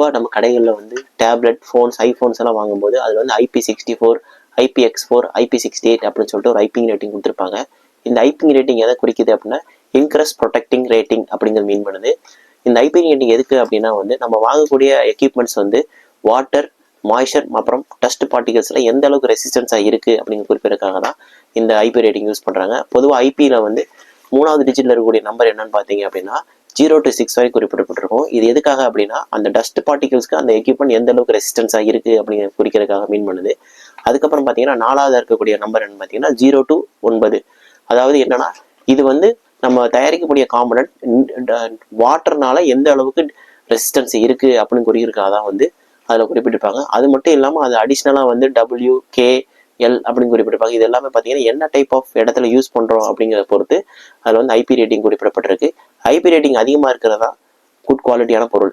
பொதுவாக நம்ம கடைகளில் வந்து டேப்லெட் ஃபோன்ஸ் ஐஃபோன்ஸ் எல்லாம் வாங்கும்போது அதில் வந்து IP sixty four IP X four IP sixty eight அப்படின்னு சொல்லிட்டு ஒரு ஐபிங் ரேட்டிங் கொடுத்துருப்பாங்க. இந்த ஐபிங் ரேட்டிங் எதை குறிக்குது அப்படின்னா இன்க்ரஸ் ப்ரொடெக்டிங் ரேட்டிங் அப்படிங்கிறது மீன் பண்ணுது. இந்த ஐபிங் ரேட்டிங் எதுக்கு அப்படின்னா வந்து நம்ம வாங்கக்கூடிய எக்யூப்மெண்ட்ஸ் வந்து வாட்டர் மாய்ச்சர் அப்புறம் டஸ்ட் பார்ட்டிகல்ஸில் எந்த அளவுக்கு ரெசிஸ்டன்ஸாக இருக்குது அப்படிங்கிற குறிப்பிடறதுக்காக தான் இந்த ஐபி ரேட்டிங் யூஸ் பண்ணுறாங்க பொதுவாக ஐபியில் வந்து மூணாவது டிஜிட்டில் இருக்கக்கூடிய நம்பர் என்னன்னு பார்த்தீங்க அப்படின்னா ஜீரோ டு சிக்ஸ் வரை குறிப்பிடப்பட்டிருக்கும். இது எதுக்காக அப்படின்னா அந்த டஸ்ட் பார்ட்டிகல்ஸ்க்கு அந்த எக்யூப்மெண்ட் எந்த அளவுக்கு ரெசிஸ்டன்ஸாக இருக்குது அப்படிங்கிற குறிக்கிறதுக்காக மீன் பண்ணுது. அதுக்கப்புறம் பார்த்தீங்கன்னா நாலாவது இருக்கக்கூடிய நம்பர் என்னன்னு பார்த்தீங்கன்னா ஜீரோ டு ஒன்பது. அதாவது என்னன்னா இது வந்து நம்ம தயாரிக்கக்கூடிய காம்பனண்ட் வாட்டர்னால எந்த அளவுக்கு ரெசிஸ்டன்ஸ் இருக்குது அப்படின்னு குறிக்கிறதுக்காக தான் வந்து அதில் குறிப்பிட்டிருப்பாங்க. அது மட்டும் இல்லாமல் அது அடிஷ்னலாக வந்து டபிள்யூ கே எல் அப்படின்னு குறிப்பிட்டிருப்பாங்க. இது எல்லாமே பார்த்தீங்கன்னா என்ன டைப் ஆஃப் இடத்துல யூஸ் பண்ணுறோம் அப்படிங்கிறத பொறுத்து அதில் வந்து ஐபி ரேட்டிங் குறிப்பிடப்பட்டிருக்கு. ஐபி ரேட்டிங் அதிகமாக இருக்கிறதா? குட் குவாலிட்டியான பொருள்.